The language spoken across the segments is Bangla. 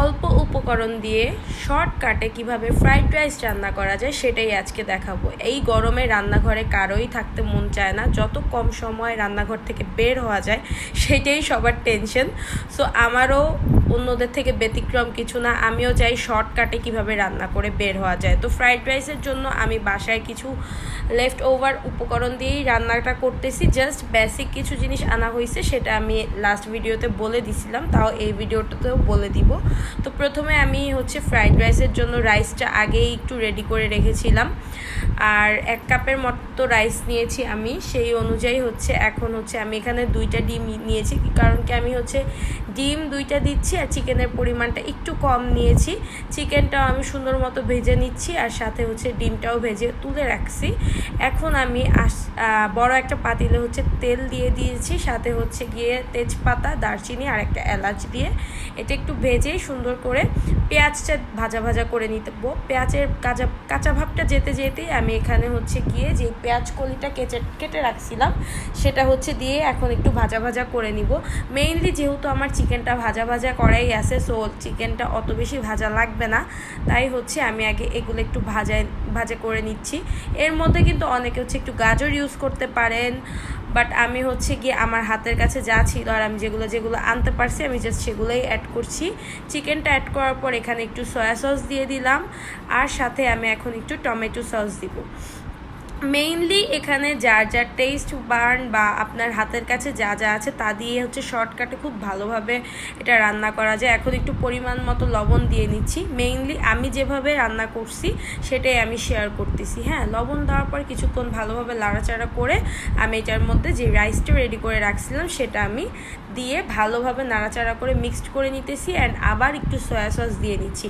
অল্প উপকরণ দিয়ে শর্টকাটে কীভাবে ফ্রাইড রাইস রান্না করা যায় সেটাই আজকে দেখাবো। এই গরমে রান্নাঘরে কারোই থাকতে মন চায় না। যত কম সময় রান্নাঘর থেকে বের হওয়া যায়, সেটাই সবার টেনশন সো আমারও অন্যদের থেকে ব্যতিক্রম কিছু না। আমিও চাই শর্টকাটে কীভাবে রান্না করে বের হওয়া যায়। তো ফ্রাইড রাইসের জন্য আমি বাসায় কিছু লেফট ওভার উপকরণ দিয়েই রান্নাটা করতেছি। জাস্ট বেসিক কিছু জিনিস আনা হয়েছে সেটা আমি লাস্ট ভিডিওতে বলে দিছিলাম। তাও এই ভিডিওটাতেও বলে দিব। তো প্রথমে আমি হচ্ছে ফ্রাইড রাইসের জন্য রাইসটা আগেই একটু রেডি করে রেখেছিলাম। আর এক কাপের মতো রাইস নিয়েছি আমি, সেই অনুযায়ী হচ্ছে এখন হচ্ছে আমি এখানে দুইটা ডিম নিয়েছি, কারণ কি আমি হচ্ছে ডিম দুইটা দিচ্ছি আর চিকেনের পরিমাণটা একটু কম নিয়েছি। চিকেনটাও আমি সুন্দর মতো ভেজে নিচ্ছি আর সাথে হচ্ছে ডিমটাও ভেজে তুলে রাখছি। এখন আমি আস বড় একটা পাতিলে হচ্ছে তেল দিয়ে দিয়েছি, সাথে হচ্ছে গিয়ে তেজপাতা, দারচিনি আর একটা এলাচ দিয়ে। এটা একটু ভেজেই সুন্দর করে পেঁয়াজটা ভাজা ভাজা করে নিতে পেঁয়াজের কাঁচা কাঁচা ভাবটা যেতে যেতেই আমি এখানে হচ্ছে গিয়ে যে পেঁয়াজ কলিটা কেটে কেটে রাখছিলাম, সেটা হচ্ছে দিয়ে এখন একটু ভাজা ভাজা করে নিব। মেইনলি যেহেতু আমার চিকেনটা ভাজা ভাজা করাই আছে সো চিকেনটা অত বেশি ভাজা লাগবে না। তাই হচ্ছে আমি আগে এগুলো একটু ভাজায়, ভাজা করে নিচ্ছি। এর মধ্যে কিন্তু অনেকে হচ্ছে একটু গাজর ইউজ করতে পারেন বাট আমি হচ্ছে গিয়ে আমার হাতের কাছে যা ছিল আর আমি যেগুলো যেগুলো আনতে পারছি, আমি জাস্ট সেগুলোই অ্যাড করছি। চিকেনটা অ্যাড করার পর এখানে একটু সয়া সস দিয়ে দিলাম। আর সাথে আমি এখন একটু টমেটো সস দিব। মেইনলি এখানে যার যার টেস্ট বার্ন বা আপনার হাতের কাছে যা যা আছে তা দিয়ে হচ্ছে শর্টকাটে খুব ভালোভাবে এটা রান্না করা যায়। এখন একটু পরিমাণ মতো লবণ দিয়ে নিচ্ছি। মেইনলি আমি যেভাবে রান্না করছি, সেটাই আমি শেয়ার করতেছি। হ্যাঁ লবণ দেওয়ার পর কিছুক্ষণ ভালোভাবে লাড়াচাড়া করে আমি এটার মধ্যে যে রাইসটা রেডি করে রাখছিলাম, সেটা আমি দিয়ে ভালোভাবে নাড়াচাড়া করে মিক্সড করে নিতেছি অ্যান্ড আবার একটু সয়া সস দিয়ে নিচ্ছি।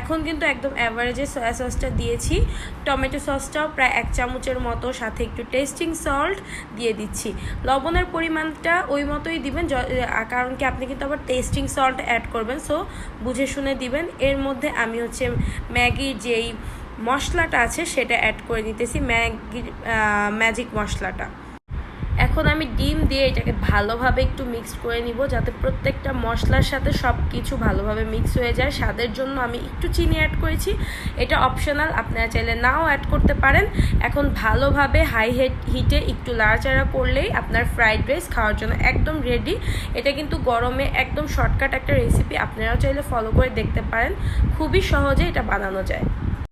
এখন কিন্তু একদম অ্যাভারেজে সয়া সসটা দিয়েছি। টমেটো সসটাও প্রায় এক চামচের মতো, সাথে একটু টেস্টিং সল্ট দিয়ে দিচ্ছি। লবণের পরিমাণটা ওই মতোই দিবেন কারণ কি আপনি কিন্তু আবার টেস্টিং সল্ট অ্যাড করবেন সো বুঝে শুনে দিবেন। এর মধ্যে আমি হচ্ছে ম্যাগির যেই মশলাটা আছে, সেটা অ্যাড করে নিতেছি, ম্যাগির ম্যাজিক মশলাটা। এখন আমি ডিম দিয়ে এটাকে ভালোভাবে একটু মিক্স করে নিব, যাতে প্রত্যেকটা মশলার সাথে সব কিছু ভালোভাবে মিক্স হয়ে যায়। স্বাদের জন্য আমি একটু চিনি অ্যাড করেছি। এটা অপশনাল আপনারা চাইলে নাও অ্যাড করতে পারেন। এখন ভালোভাবে হাই হেড হিটে একটু লাড়াচাড়া করলেই আপনার ফ্রাইড রাইস খাওয়ার জন্য একদম রেডি এটা কিন্তু গরমে একদম শর্টকাট একটা রেসিপি আপনারাও চাইলে ফলো করে দেখতে পারেন। খুবই সহজে এটা বানানো যায়।